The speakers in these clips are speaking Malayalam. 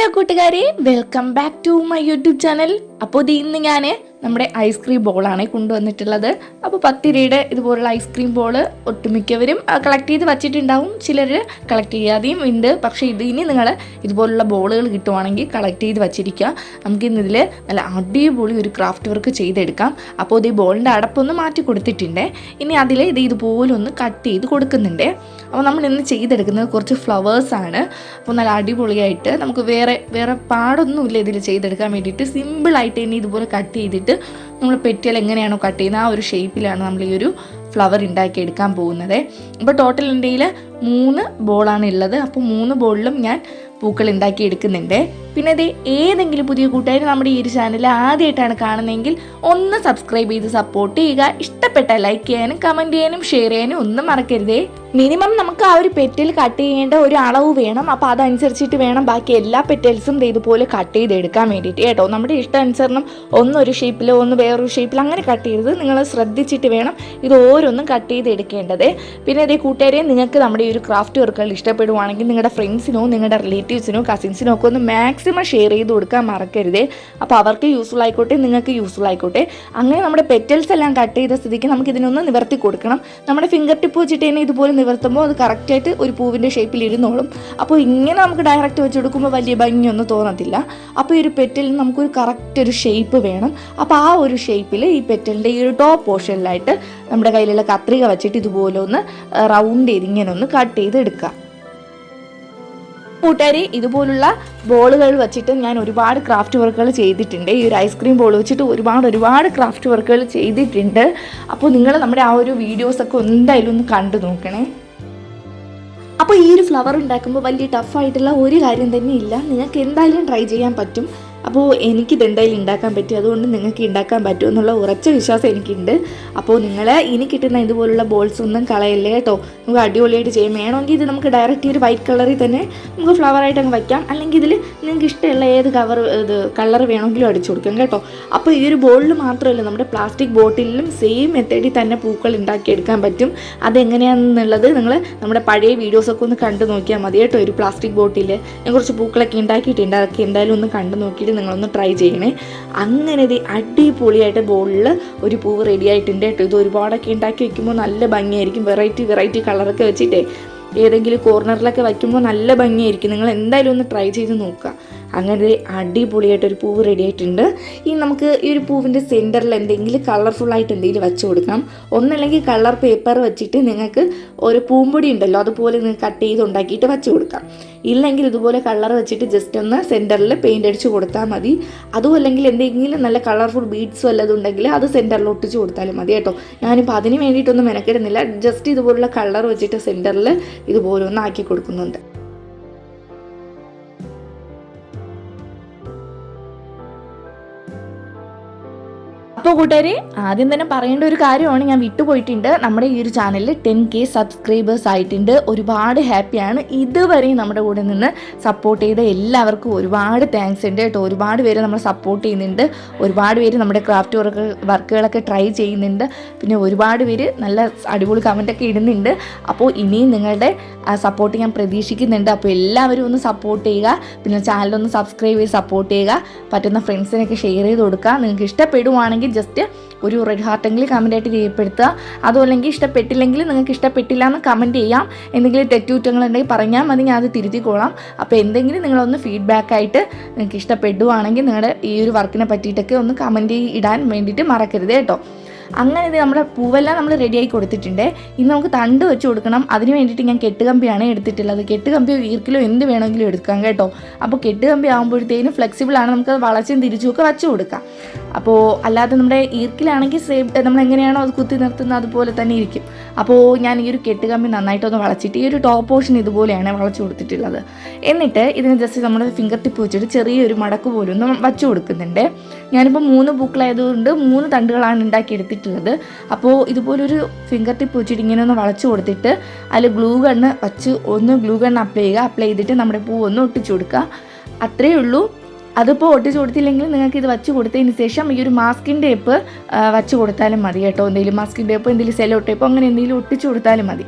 ഹലോ കൂട്ടുകാരെ welcome back to my YouTube channel അപ്പോൾ ഇത് ഇന്ന് ഞാൻ നമ്മുടെ ഐസ്ക്രീം ബോളാണ് കൊണ്ടുവന്നിട്ടുള്ളത്. അപ്പോൾ പത്തിരിയുടെ ഇതുപോലുള്ള ഐസ്ക്രീം ബോൾ ഒട്ടുമിക്കവരും കളക്ട് ചെയ്ത് വച്ചിട്ടുണ്ടാവും. ചിലർ കളക്ട് ചെയ്യാതെയും ഉണ്ട്. പക്ഷേ ഇത് ഇനി നിങ്ങൾ ഇതുപോലുള്ള ബോളുകൾ കിട്ടുവാണെങ്കിൽ കളക്ട് ചെയ്ത് വച്ചിരിക്കുക. നമുക്ക് ഇന്നിതിൽ നല്ല അടിപൊളി ഒരു ക്രാഫ്റ്റ് വർക്ക് ചെയ്തെടുക്കാം. അപ്പോൾ ഇത് ബോളിന്റെ അടപ്പൊന്ന് മാറ്റി കൊടുത്തിട്ടുണ്ട്. ഇനി അതിൽ ഇത് ഇതുപോലെ ഒന്ന് കട്ട് ചെയ്ത് കൊടുക്കുന്നുണ്ട്. അപ്പോൾ നമ്മൾ ഇന്ന് ചെയ്തെടുക്കുന്നത് കുറച്ച് ഫ്ലവേഴ്സാണ് അപ്പോൾ നല്ല അടിപൊളിയായിട്ട് നമുക്ക് വേറെ വേറെ പാടൊന്നുമില്ല ഇതിൽ ചെയ്തെടുക്കാൻ വേണ്ടിയിട്ട്. സിമ്പിളായിട്ട് ഇനി ഇതുപോലെ കട്ട് ചെയ്തിട്ട് നമ്മൾ പെറ്റിയാൽ എങ്ങനെയാണോ കട്ട് ചെയ്യുന്നത് ആ ഒരു ഷേപ്പിലാണ് നമ്മൾ ഈ ഒരു ഫ്ലവർ ഉണ്ടാക്കിയെടുക്കാൻ പോകുന്നത്. അപ്പോൾ ടോട്ടൽ ഇന്ത്യയിൽ മൂന്ന് ബോളാണ് ഉള്ളത്. അപ്പോൾ മൂന്ന് ബോളിലും ഞാൻ പൂക്കൾ ഉണ്ടാക്കി എടുക്കുന്നുണ്ട് പിന്നെ അതേ ഏതെങ്കിലും പുതിയ കൂട്ടുകാർ നമ്മുടെ ഈ ഒരു ചാനൽ ആദ്യമായിട്ടാണ് കാണുന്നതെങ്കിൽ ഒന്ന് സബ്സ്ക്രൈബ് ചെയ്ത് സപ്പോർട്ട് ചെയ്യുക. ഇഷ്ടപ്പെട്ട ലൈക്ക് ചെയ്യാനും കമന്റ് ചെയ്യാനും ഷെയർ ചെയ്യാനും ഒന്നും മറക്കരുതേ. മിനിമം നമുക്ക് ആ ഒരു പെറ്റൽ കട്ട് ചെയ്യേണ്ട ഒരു അളവ് വേണം. അപ്പോൾ അതനുസരിച്ചിട്ട് വേണം ബാക്കി എല്ലാ പെറ്റൽസും ഇതുപോലെ കട്ട് ചെയ്തെടുക്കാൻ വേണ്ടിയിട്ട് കേട്ടോ. നമ്മുടെ ഇഷ്ടാനുസരണം ഒന്നൊരു ഷേപ്പിലോ ഒന്ന് വേറൊരു ഷേപ്പിൽ അങ്ങനെ കട്ട് ചെയ്തത് നിങ്ങൾ ശ്രദ്ധിച്ചിട്ട് വേണം ഇത് ഓരോന്നും കട്ട് ചെയ്തെടുക്കേണ്ടത്. പിന്നെ അതേ കൂട്ടുകാരെ നിങ്ങൾക്ക് നമ്മുടെ ഈ ഒരു ക്രാഫ്റ്റ് വർക്കുകൾ ഇഷ്ടപ്പെടുവാണെങ്കിൽ നിങ്ങളുടെ ഫ്രണ്ട്സിനോ നിങ്ങളുടെ റിലേറ്റീവ്സിനോ കസിൻസിനോ ഒക്കെ ഒന്ന് മാക്സിമം ഷെയർ ചെയ്ത് കൊടുക്കാൻ മറക്കരുതേ. അപ്പോൾ അവർക്ക് യൂസ്ഫുൾ ആയിക്കോട്ടെ നിങ്ങൾക്ക് യൂസ്ഫുൾ ആയിക്കോട്ടെ. അങ്ങനെ നമ്മുടെ പെറ്റൽസ് എല്ലാം കട്ട് ചെയ്ത സ്ഥിതിക്ക് നമുക്ക് ഇതിനൊന്ന് നിവർത്തി കൊടുക്കണം. നമ്മുടെ ഫിംഗർ ടിപ്പ് വെച്ചിട്ട് തന്നെ ഇതുപോലെ നിവർത്തുമ്പോൾ അത് കറക്റ്റായിട്ട് ഒരു പൂവിന്റെ ഷേപ്പിൽ ഇരുന്നോളും. അപ്പോൾ ഇങ്ങനെ നമുക്ക് ഡയറക്റ്റ് വെച്ച് കൊടുക്കുമ്പോൾ വലിയ ഭംഗിയൊന്നും തോന്നത്തില്ല. അപ്പോൾ ഈ ഒരു പെറ്റലിന് നമുക്കൊരു കറക്റ്റ് ഒരു ഷേപ്പ് വേണം. അപ്പോൾ ആ ഒരു ഷേപ്പിൽ ഈ പെറ്റലിന്റെ ഈ ഒരു ടോപ്പ് പോർഷനിലായിട്ട് നമ്മുടെ കയ്യിലുള്ള കത്രിക വെച്ചിട്ട് ഇതുപോലെ ഒന്ന് റൗണ്ട് ചെയ്ത് ഇങ്ങനെ ഒന്ന് കട്ട് ചെയ്ത് എടുക്കുക. കൂട്ടുകാരി ഇതുപോലുള്ള ബോളുകൾ വെച്ചിട്ട് ഞാൻ ഒരുപാട് ക്രാഫ്റ്റ് വർക്കുകൾ ചെയ്തിട്ടുണ്ട്. ഈ ഒരു ഐസ്ക്രീം ബോൾ വെച്ചിട്ട് ഒരുപാട് ഒരുപാട് ക്രാഫ്റ്റ് വർക്കുകൾ ചെയ്തിട്ടുണ്ട്. അപ്പോൾ നിങ്ങൾ നമ്മുടെ ആ ഒരു വീഡിയോസൊക്കെ എന്തായാലും ഒന്ന് കണ്ടു നോക്കണേ. അപ്പോൾ ഈ ഒരു ഫ്ലവർ ഉണ്ടാക്കുമ്പോൾ വലിയ ടഫായിട്ടുള്ള ഒരു കാര്യം തന്നെ ഇല്ല നിങ്ങൾക്ക് എന്തായാലും ട്രൈ ചെയ്യാൻ പറ്റും. അപ്പോൾ എനിക്കിത് എന്തായാലും ഉണ്ടാക്കാൻ പറ്റും. അതുകൊണ്ട് നിങ്ങൾക്ക് ഉണ്ടാക്കാൻ പറ്റും എന്നുള്ള ഉറച്ച വിശ്വാസം എനിക്കുണ്ട്. അപ്പോൾ നിങ്ങൾ ഇനി കിട്ടുന്ന ഇതുപോലുള്ള ബോൾസ് ഒന്നും കളയല്ലേ കേട്ടോ നമുക്ക് അടിപൊളിയായിട്ട് ചെയ്യാം. വേണമെങ്കിൽ ഇത് നമുക്ക് ഡയറക്റ്റ് ഒരു വൈറ്റ് കളറിൽ തന്നെ നമുക്ക് ഫ്ലവർ ആയിട്ട് അങ്ങ് വയ്ക്കാം. അല്ലെങ്കിൽ ഇതിൽ നിങ്ങൾക്ക് ഇഷ്ടമുള്ള ഏത് കവർ ഇത് കളർ വേണമെങ്കിലും അടിച്ചു കൊടുക്കാം കേട്ടോ. അപ്പോൾ ഈ ഒരു ബോളിൽ മാത്രമല്ല നമ്മുടെ പ്ലാസ്റ്റിക് ബോട്ടിലും സെയിം മെത്തേഡിൽ തന്നെ പൂക്കൾ ഉണ്ടാക്കിയെടുക്കാൻ പറ്റും. അതെങ്ങനെയാണെന്നുള്ളത് നിങ്ങൾ നമ്മുടെ പഴയ വീഡിയോസൊക്കെ ഒന്ന് കണ്ടു നോക്കിയാൽ മതി കേട്ടോ. ഒരു പ്ലാസ്റ്റിക് ബോട്ടിൽ ഞാൻ കുറച്ച് പൂക്കളൊക്കെ ഉണ്ടാക്കിയിട്ടുണ്ട് അതൊക്കെ എന്തായാലും ഒന്ന് കണ്ടു നോക്കിയിട്ട് നിങ്ങളൊന്ന് ട്രൈ ചെയ്യണേ. അങ്ങനെ ഇത് അടിപൊളിയായിട്ട് ബോളിൽ ഒരു പൂവ് റെഡി ആയിട്ടുണ്ട് കേട്ടോ. ഇത് ഒരുപാടൊക്കെ ഉണ്ടാക്കി വെക്കുമ്പോൾ നല്ല ഭംഗിയായിരിക്കും. വെറൈറ്റി വെറൈറ്റി കളറൊക്കെ വെച്ചിട്ടേ ഏതെങ്കിലും കോർണറിലൊക്കെ വയ്ക്കുമ്പോൾ നല്ല ഭംഗിയായിരിക്കും. നിങ്ങൾ എന്തായാലും ഒന്ന് ട്രൈ ചെയ്ത് നോക്കുക. അങ്ങനെ അടിപൊളിയായിട്ടൊരു പൂവ് റെഡി ആയിട്ടുണ്ട്. ഇനി നമുക്ക് ഈ ഒരു പൂവിന്റെ സെന്ററിൽ എന്തെങ്കിലും കളർഫുൾ ആയിട്ട് എന്തെങ്കിലും വെച്ച് കൊടുക്കാം ഒന്നല്ലെങ്കിൽ കളർ പേപ്പർ വെച്ചിട്ട് നിങ്ങൾക്ക് ഒരു പൂമ്പൊടി ഉണ്ടല്ലോ അതുപോലെ നിങ്ങൾ കട്ട് ചെയ്ത് ഉണ്ടാക്കിയിട്ട് വെച്ച് കൊടുക്കാം. ഇല്ലെങ്കിൽ ഇതുപോലെ കളർ വെച്ചിട്ട് ജസ്റ്റ് ഒന്ന് സെന്ററിൽ പെയിന്റ് അടിച്ച് കൊടുത്താൽ മതി. അതും അല്ലെങ്കിൽ എന്തെങ്കിലും നല്ല കളർഫുൾ ബീഡ്സ് വല്ലതും ഉണ്ടെങ്കിൽ അത് സെന്ററിൽ ഒട്ടിച്ച് കൊടുത്താലും മതി കേട്ടോ. ഞാനിപ്പോൾ അതിന് വേണ്ടിയിട്ടൊന്നും മെനക്കെടുന്നില്ല. ജസ്റ്റ് ഇതുപോലുള്ള കളർ വെച്ചിട്ട് സെന്ററിൽ ഇതുപോലെ ഒന്ന് ആക്കി കൊടുക്കുന്നുണ്ട്. അപ്പോൾ കൂട്ടുകാരെ ആദ്യം തന്നെ പറയേണ്ട ഒരു കാര്യമാണ് ഞാൻ വിട്ടുപോയിട്ടുണ്ട്. നമ്മുടെ ഈ ഒരു ചാനലിൽ ടെൻ കെ സബ്സ്ക്രൈബേഴ്സ് ആയിട്ടുണ്ട്. ഒരുപാട് ഹാപ്പിയാണ് ഇതുവരെയും നമ്മുടെ കൂടെ നിന്ന് സപ്പോർട്ട് ചെയ്ത എല്ലാവർക്കും ഒരുപാട് താങ്ക്സ് ഉണ്ട് കേട്ടോ. ഒരുപാട് പേര് നമ്മളെ സപ്പോർട്ട് ചെയ്യുന്നുണ്ട്. ഒരുപാട് പേര് നമ്മുടെ ക്രാഫ്റ്റ് വർക്ക് വർക്കുകളൊക്കെ ട്രൈ ചെയ്യുന്നുണ്ട്. പിന്നെ ഒരുപാട് പേര് നല്ല അടിപൊളി കമന്റൊക്കെ ഇടുന്നുണ്ട്. അപ്പോൾ ഇനിയും നിങ്ങളുടെ സപ്പോർട്ട് ഞാൻ പ്രതീക്ഷിക്കുന്നുണ്ട്. അപ്പോൾ എല്ലാവരും ഒന്ന് സപ്പോർട്ട് ചെയ്യുക. പിന്നെ ചാനലൊന്ന് സബ്സ്ക്രൈബ് ചെയ്ത് സപ്പോർട്ട് ചെയ്യുക. പറ്റുന്ന ഫ്രണ്ട്സിനൊക്കെ ഷെയർ ചെയ്ത് കൊടുക്കുക. നിങ്ങൾക്ക് ഇഷ്ടപ്പെടുവാണെങ്കിൽ ജസ്റ്റ് ഒരു റെഡ് ഹാർട്ടെങ്കിലും കമന്റ് ആയിട്ട് രേഖപ്പെടുത്തുക. അതുമല്ലെങ്കിൽ ഇഷ്ടപ്പെട്ടില്ലെങ്കിൽ നിങ്ങൾക്ക് ഇഷ്ടപ്പെട്ടില്ല എന്ന് കമന്റ് ചെയ്യാം. എന്തെങ്കിലും തെറ്റുകുറ്റങ്ങളുണ്ടെങ്കിൽ പറഞ്ഞാൽ മതി ഞാൻ അത് തിരുത്തിക്കോളാം. അപ്പോൾ എന്തെങ്കിലും നിങ്ങളൊന്ന് ഫീഡ്ബാക്കായിട്ട് നിങ്ങൾക്ക് ഇഷ്ടപ്പെടുവാണെങ്കിൽ നിങ്ങളുടെ ഈ ഒരു വർക്കിനെ പറ്റിയിട്ടൊക്കെ ഒന്ന് കമന്റ് ഇടാൻ വേണ്ടിയിട്ട് മറക്കരുത് കേട്ടോ. അങ്ങനെ ഇത് നമ്മുടെ പൂവെല്ലാം നമ്മൾ റെഡിയായി കൊടുത്തിട്ടുണ്ട്. ഇനി നമുക്ക് തണ്ട് വെച്ച് കൊടുക്കണം. അതിന് വേണ്ടിയിട്ട് ഞാൻ കെട്ടുകമ്പിയാണ് എടുത്തിട്ടുള്ളത്. കെട്ടുകമ്പിയോ ഈർക്കിലോ എന്ത് വേണമെങ്കിലും എടുക്കാം കേട്ടോ. അപ്പോൾ കെട്ടുകമ്പി ആകുമ്പോഴത്തേനും ഫ്ലെക്സിബിൾ ആണ്. നമുക്ക് വളച്ചും തിരിച്ചുമൊക്കെ വെച്ച് കൊടുക്കാം. അപ്പോൾ അല്ലാതെ നമ്മുടെ ഈർക്കിലാണെങ്കിൽ സേം നമ്മൾ എങ്ങനെയാണോ അത് കുത്തി നിർത്തുന്നത് അതുപോലെ തന്നെ ഇരിക്കും. അപ്പോൾ ഞാൻ ഈ ഒരു കെട്ടുകമ്പി നന്നായിട്ടൊന്ന് വളച്ചിട്ട് ഈ ഒരു ടോപ്പ് പോർഷൻ ഇതുപോലെയാണ് വളച്ചു കൊടുത്തിട്ടുള്ളത്. എന്നിട്ട് ഇതിന് ജസ്റ്റ് നമ്മുടെ ഫിംഗർ ടിപ്പ് വെച്ചിട്ട് ചെറിയൊരു മടക്ക് പോലും ഒന്ന് വച്ചു കൊടുക്കുന്നുണ്ട്. ഞാനിപ്പോൾ മൂന്ന് പൂക്കളായതുകൊണ്ട് മൂന്ന് തണ്ടുകളാണ് ഉണ്ടാക്കിയെടുത്തിട്ടുള്ളത് അപ്പോൾ ഇതുപോലൊരു ഫിംഗർ ടിപ്പ് വെച്ചിട്ട് ഇങ്ങനെ ഒന്ന് വളച്ചു കൊടുത്തിട്ട് അതിൽ ഗ്ലൂ ഗണ്ണ് വച്ച് ഒന്ന് ഗ്ലൂ ഗണ്ണ് അപ്ലൈ ചെയ്യുക. അപ്ലൈ ചെയ്തിട്ട് നമ്മുടെ പൂ ഒന്ന് ഒട്ടിച്ചു കൊടുക്കുക. അത്രയേ ഉള്ളൂ. അതിപ്പോൾ ഒട്ടിച്ച് കൊടുത്തില്ലെങ്കിൽ നിങ്ങൾക്ക് ഇത് വച്ച് കൊടുത്തതിന് ശേഷം ഈ ഒരു മാസ്കിന്റെ ടേപ്പ് വച്ച് കൊടുത്താലും മതി കേട്ടോ. എന്തെങ്കിലും മാസ്കിൻ ടേപ്പ് എന്തെങ്കിലും സെലോ ടേപ്പ് അങ്ങനെ എന്തെങ്കിലും ഒട്ടിച്ചു കൊടുത്താലും മതി.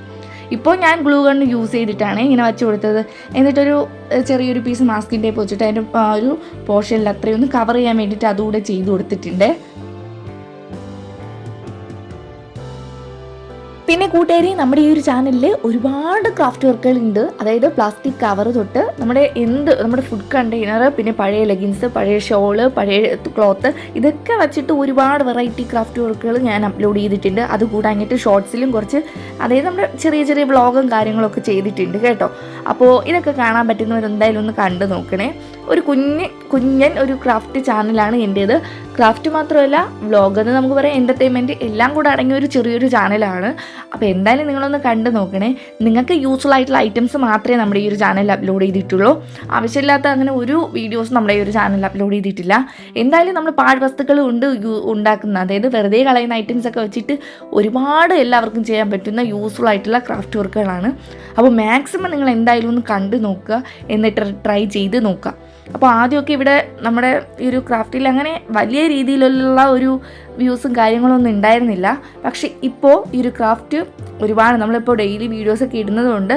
ഇപ്പോൾ ഞാൻ ഗ്ലൂ ഗൺ യൂസ് ചെയ്തിട്ടാണ് ഇങ്ങനെ വച്ച് കൊടുത്തത്. എന്നിട്ടൊരു ചെറിയൊരു പീസ് മാസ്കിന്റെ ടേപ്പ് വെച്ചിട്ട് അതിന്റെ ഒരു പോർഷനിൽ അത്രയൊന്ന് കവർ ചെയ്യാൻ വേണ്ടിയിട്ട് അതുകൂടെ ചെയ്ത് കൊടുത്തിട്ടുണ്ട്. പിന്നെ കൂട്ടുകാരി നമ്മുടെ ഈ ഒരു ചാനലിൽ ഒരുപാട് ക്രാഫ്റ്റ് വർക്കുകൾ ഉണ്ട് അതായത് പ്ലാസ്റ്റിക് കവർ തൊട്ട് നമ്മുടെ എന്ത് നമ്മുടെ ഫുഡ് കണ്ടെയ്നർ പിന്നെ പഴയ ലെഗിൻസ് പഴയ ഷോൾ പഴയ ക്ലോത്ത് ഇതൊക്കെ വെച്ചിട്ട് ഒരുപാട് വെറൈറ്റി ക്രാഫ്റ്റ് വർക്കുകൾ ഞാൻ അപ്ലോഡ് ചെയ്തിട്ടുണ്ട്. അത് കൂടാഞ്ഞിട്ട് ഷോർട്സിലും കുറച്ച് അതായത് നമ്മുടെ ചെറിയ ചെറിയ വ്ളോഗും കാര്യങ്ങളൊക്കെ ചെയ്തിട്ടുണ്ട് കേട്ടോ. അപ്പോൾ ഇതൊക്കെ കാണാൻ പറ്റുന്നവർ എന്തായാലും ഒന്ന് കണ്ടു നോക്കണേ. ഒരു കുഞ്ഞ് കുഞ്ഞൻ ഒരു ക്രാഫ്റ്റ് ചാനലാണ് എന്റേത്. ക്രാഫ്റ്റ് മാത്രമല്ല വ്ളോഗ് എന്ന് നമുക്ക് പറയാം എന്റർടൈൻമെന്റ് എല്ലാം കൂടെ അടങ്ങിയ ഒരു ചെറിയൊരു ചാനലാണ്. അപ്പോൾ എന്തായാലും നിങ്ങളൊന്ന് കണ്ടു നോക്കണേ. നിങ്ങൾക്ക് യൂസ്ഫുൾ ആയിട്ടുള്ള ഐറ്റംസ് മാത്രമേ നമ്മുടെ ഈ ഒരു ചാനലിൽ അപ്ലോഡ് ചെയ്തിട്ടുള്ളൂ. ആവശ്യമില്ലാത്ത അങ്ങനെ ഒരു വീഡിയോസ് നമ്മുടെ ഈ ഒരു ചാനലിൽ അപ്ലോഡ് ചെയ്തിട്ടില്ല. എന്തായാലും നമ്മൾ പാഴ്വസ്തുക്കൾ കൊണ്ട് ഉണ്ട് ഉണ്ടാക്കുന്ന അതായത് വെറുതെ കളയുന്ന ഐറ്റംസ് ഒക്കെ വെച്ചിട്ട് ഒരുപാട് എല്ലാവർക്കും ചെയ്യാൻ പറ്റുന്ന യൂസ്ഫുൾ ആയിട്ടുള്ള ക്രാഫ്റ്റ് വർക്കുകളാണ് അപ്പോൾ മാക്സിമം നിങ്ങൾ എന്തായാലും ഒന്ന് കണ്ടു നോക്കുക. എന്നിട്ട് ട്രൈ ചെയ്ത് നോക്കുക. അപ്പോൾ ആദ്യമൊക്കെ ഇവിടെ നമ്മുടെ ഈ ഒരു ക്രാഫ്റ്റിൽ അങ്ങനെ വലിയ രീതിയിലുള്ള ഒരു വ്യൂസും കാര്യങ്ങളൊന്നും ഉണ്ടായിരുന്നില്ല. പക്ഷെ ഇപ്പോൾ ഈ ഒരു ക്രാഫ്റ്റ് ഒരുപാട് നമ്മളിപ്പോൾ ഡെയിലി വീഡിയോസൊക്കെ ഇടുന്നതുകൊണ്ട്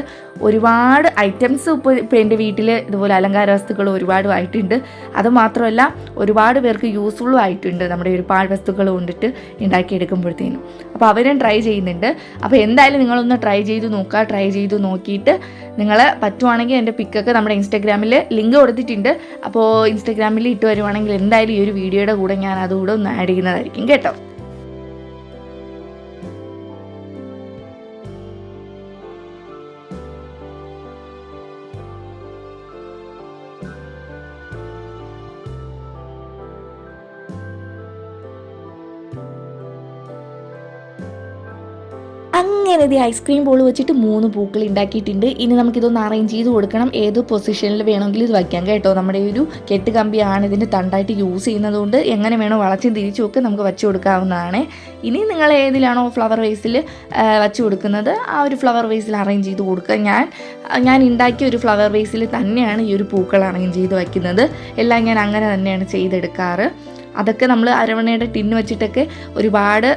ഒരുപാട് ഐറ്റംസ് ഇപ്പോൾ ഇപ്പോൾ എന്റെ വീട്ടിൽ ഇതുപോലെ അലങ്കാര വസ്തുക്കൾ ഒരുപാട് ആയിട്ടുണ്ട്. അതുമാത്രമല്ല ഒരുപാട് പേർക്ക് യൂസ്ഫുള്ളും ആയിട്ടുണ്ട്. നമ്മുടെ ഒരുപാട് വസ്തുക്കൾ കൊണ്ടിട്ട് ഉണ്ടാക്കിയെടുക്കുമ്പോഴത്തേനും. അപ്പോൾ അവരും ട്രൈ ചെയ്യുന്നുണ്ട്. അപ്പോൾ എന്തായാലും നിങ്ങളൊന്ന് ട്രൈ ചെയ്ത് നോക്കുക. ട്രൈ ചെയ്ത് നോക്കിയിട്ട് നിങ്ങൾ പറ്റുവാണെങ്കിൽ എന്റെ പിക്കൊക്കെ നമ്മുടെ ഇൻസ്റ്റാഗ്രാമിൽ ലിങ്ക് കൊടുത്തിട്ടുണ്ട്. അപ്പോൾ ഇൻസ്റ്റാഗ്രാമിൽ ഇട്ട് വരുവാണെങ്കിൽ എന്തായാലും ഈ ഒരു വീഡിയോയുടെ കൂടെ ഞാൻ അതുകൂടെ ഒന്ന് ആഡ് ചെയ്യുന്നതായിരിക്കും. കേട്ടോ അങ്ങനെ ഈ ഐസ്ക്രീം ബോൾ വെച്ചിട്ട് മൂന്ന് പൂക്കൾ ഉണ്ടാക്കിയിട്ടുണ്ട് ഇനി നമുക്കിതൊന്ന് അറേഞ്ച് ചെയ്ത് കൊടുക്കണം. ഏത് പൊസിഷനിൽ വേണമെങ്കിലും ഇത് വയ്ക്കാം കേട്ടോ. നമ്മുടെ ഒരു കെട്ട് കമ്പിയാണ് ഇതിന്റെ തണ്ടായിട്ട് യൂസ് ചെയ്യുന്നത് കൊണ്ട് എങ്ങനെ വേണോ വളച്ചും തിരിച്ചും ഒക്കെ നമുക്ക് വച്ച് കൊടുക്കാവുന്നതാണ്. ഇനി നിങ്ങൾ ഏതിലാണോ ഫ്ലവർ വേസിൽ വച്ച് കൊടുക്കുന്നത് ആ ഒരു ഫ്ലവർ വേസിൽ അറേഞ്ച് ചെയ്ത് കൊടുക്കുക. ഞാൻ ഞാൻ ഉണ്ടാക്കിയ ഒരു ഫ്ലവർ വേസിൽ തന്നെയാണ് ഈ ഒരു പൂക്കൾ അറേഞ്ച് ചെയ്ത് വയ്ക്കുന്നത് എല്ലാം ഞാൻ അങ്ങനെ തന്നെയാണ് ചെയ്തെടുക്കാറ്. അതൊക്കെ നമ്മൾ അരവണയുടെ ടിന്ന് വെച്ചിട്ടൊക്കെ ഒരുപാട്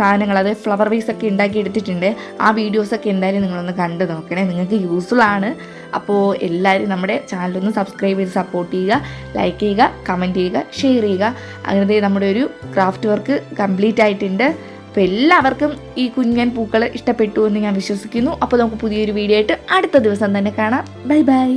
സാധനങ്ങൾ അതായത് ഫ്ലവർ വേസ് ഒക്കെ ഉണ്ടാക്കി എടുത്തിട്ടുണ്ട്. ആ വീഡിയോസൊക്കെ എന്തായാലും നിങ്ങളൊന്ന് കണ്ടു നോക്കണേ. നിങ്ങൾക്ക് യൂസ്ഫുൾ ആണ്. അപ്പോൾ എല്ലാവരും നമ്മുടെ ചാനലൊന്ന് സബ്സ്ക്രൈബ് ചെയ്ത് സപ്പോർട്ട് ചെയ്യുക ലൈക്ക് ചെയ്യുക കമന്റ് ചെയ്യുക ഷെയർ ചെയ്യുക. അങ്ങനത്തെ നമ്മുടെ ഒരു ക്രാഫ്റ്റ് വർക്ക് കംപ്ലീറ്റ് ആയിട്ടുണ്ട്. അപ്പോൾ എല്ലാവർക്കും ഈ കുഞ്ഞൻ പൂക്കൾ ഇഷ്ടപ്പെട്ടു എന്ന് ഞാൻ വിശ്വസിക്കുന്നു. അപ്പോൾ നമുക്ക് പുതിയൊരു വീഡിയോ ആയിട്ട് അടുത്ത ദിവസം തന്നെ കാണാം. Bye bye